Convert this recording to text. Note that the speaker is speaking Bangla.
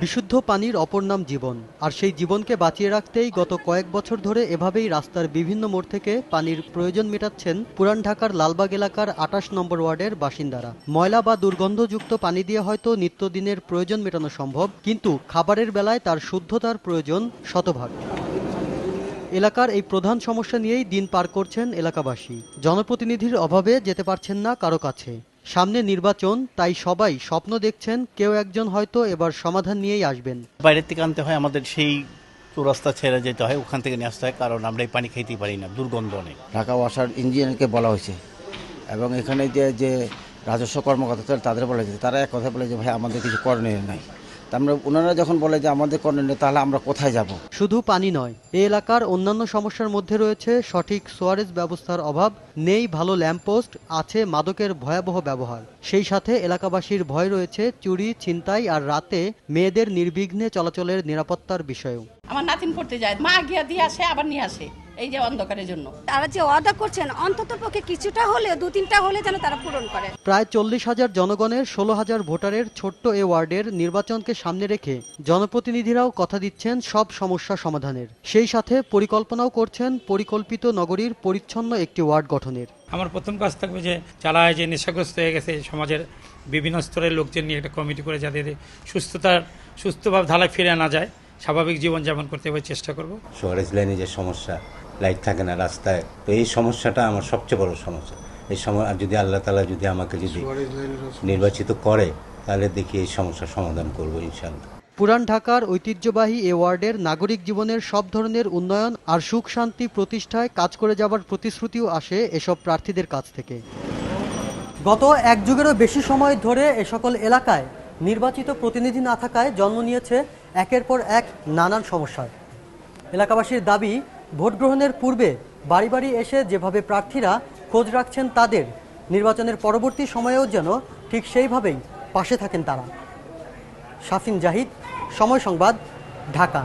বিশুদ্ধ পানির অপর নাম জীবন। আর সেই জীবনকে বাঁচিয়ে রাখতেই গত কয়েক বছর ধরে এভাবেই রাস্তার বিভিন্ন মোড় থেকে পানির প্রয়োজন মেটাচ্ছেন পুরান ঢাকার লালবাগ এলাকার আটাশ নম্বর ওয়ার্ডের বাসিন্দারা। ময়লা বা দুর্গন্ধযুক্ত পানি দিয়ে হয়তো নিত্যদিনের প্রয়োজন মেটানো সম্ভব, কিন্তু খাবারের বেলায় তার শুদ্ধতার প্রয়োজন শতভাগ। এলাকার এই প্রধান সমস্যা নিয়েই দিন পার করছেন এলাকাবাসী। জনপ্রতিনিধির অভাবে যেতে পারছেন না কারও কাছে। সামনে নির্বাচন তাই সবাই স্বপ্ন দেখছেন কেউ একজন হয়তো এবার সমাধান নিয়েই আসবেন। বাইরের থেকে আনতে হয় আমাদের সেই রাস্তা ছেড়ে যেতে হয় ওখান থেকে নিয়ে আসতে হয় কারণ আমরা এই পানি খেতেই পারি না দুর্গন্ধ অনেক ঢাকা ওয়াসার ইঞ্জিনিয়ারকে বলা হয়েছে। এবং এখানে যে যে রাজস্ব কর্মকর্তা তাদের বলা হয়েছে তারা এক কথা বলে যে ভাই আমাদের কিছু করণীয় নাই। আমরা ওনারা যখন বলে যে আমাদের করণীয় নেই তাহলে আমরা কোথায় যাব? শুধু পানি নয় এ এলাকার অন্যান্য সমস্যার মধ্যে রয়েছে সঠিক সোয়ারেজ ব্যবস্থার অভাব নেই ভালো ল্যাম্পপোস্ট আছে মাদকের ভয়াবহ ব্যবহার। সেই সাথে এলাকাবাসীর ভয় রয়েছে চুরি ছিনতাই আর রাতে মেয়েদের নির্বিঘ্নে চলাচলের নিরাপত্তার বিষয়েও। আমার নাতিন পড়তে যায় মা গিয়া দিয়ে আসে আবার নিয়ে আসে। এই যে অন্ধকারের জন্য। তারা যে ওয়াদা করছেন অন্তত পক্ষে কিছুটা হলে দু তিনটা হলে যেন তারা পূরণ করে। প্রায় চল্লিশ হাজার জনগণের ষোলো হাজার ভোটারের ছোট্ট এ ওয়ার্ডের নির্বাচনকে সামনে রেখে জনপ্রতিনিধিরাও কথা দিচ্ছেন সব সমস্যা সমাধানের। সেই সাথে পরিকল্পনাও করছেন পরিকল্পিত নগরীর পরিচ্ছন্ন একটি ওয়ার্ড গঠনের। আমার প্রথম কাজ থাকবে যে চালায় যে নেশাগ্রস্ত হয়ে গেছে সমাজের বিভিন্ন স্তরের লোকজন নিয়ে একটা কমিটি করে যাতে এদের সুস্থতার সুস্থভাবে ধারায় ফিরে আনা যায়। স্বাভাবিক জীবনযাপন করতে হবে চেষ্টা করব। শহরের লাইনে যে সমস্যা লাইট থাকে না রাস্তায় তো এই সমস্যাটা আমার সবচেয়ে বড় সমস্যা। এই সময় আর যদি আল্লাহ তালা যদি আমাকে যদি নির্বাচিত করে তাহলে দেখি এই সমস্যার সমাধান করব ইনশাল্লাহ পুরান ঢাকার ঐতিহ্যবাহী এ ওয়ার্ডের নাগরিক জীবনের সব ধরনের উন্নয়ন আর সুখ শান্তি প্রতিষ্ঠায় কাজ করে যাবার প্রতিশ্রুতিও আসে এসব প্রার্থীদের কাছ থেকে। গত এক যুগেরও বেশি সময় ধরে এ সকল এলাকায় নির্বাচিত প্রতিনিধি না থাকায় জন্ম নিয়েছে একের পর এক নানান সমস্যার। এলাকাবাসীর দাবি, ভোট গ্রহণের পূর্বে বাড়ি বাড়ি এসে যেভাবে প্রার্থীরা খোঁজ রাখছেন তাদের, নির্বাচনের পরবর্তী সময়েও যেন ঠিক সেইভাবেই পাশে থাকেন তারা। শাফিন জাহিদ, সময় সংবাদ, ঢাকা।